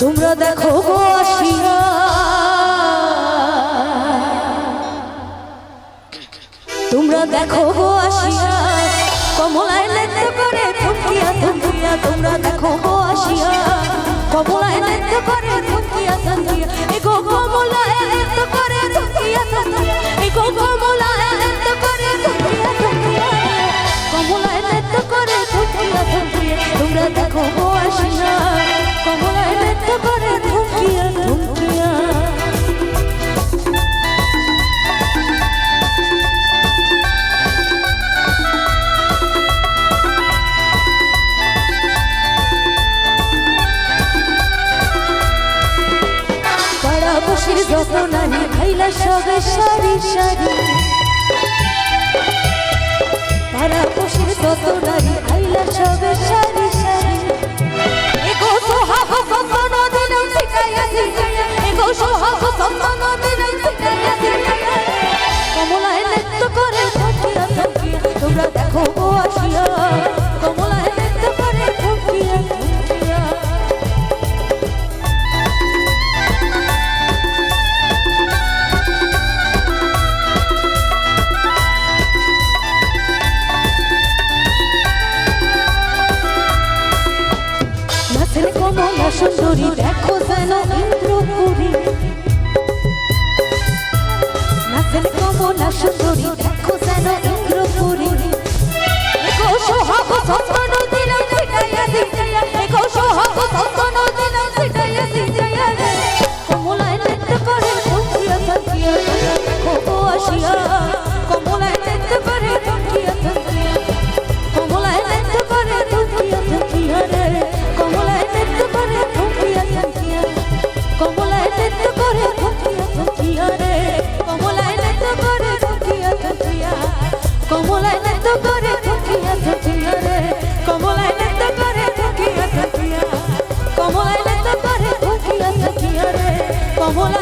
তোমরা দেখো গো আসিয়া তোমরা দেখো গো কমলায় করে থমকিয়া থমকিয়া, তোমরা দেখো গো আসিয়া কমলায় করে থমকিয়া থমকিয়া, এ কমলায় করে কমলায় নৃত্য করে কমলায় করে তোমরা দেখো গো আসিয়া কমলায় যত নানি খাইলা সবে সারি সারি। কমলা সুন্দরী দেখো যেন ইন্দ্রপুরী। নাচের কমলা সুন্দরী 保护。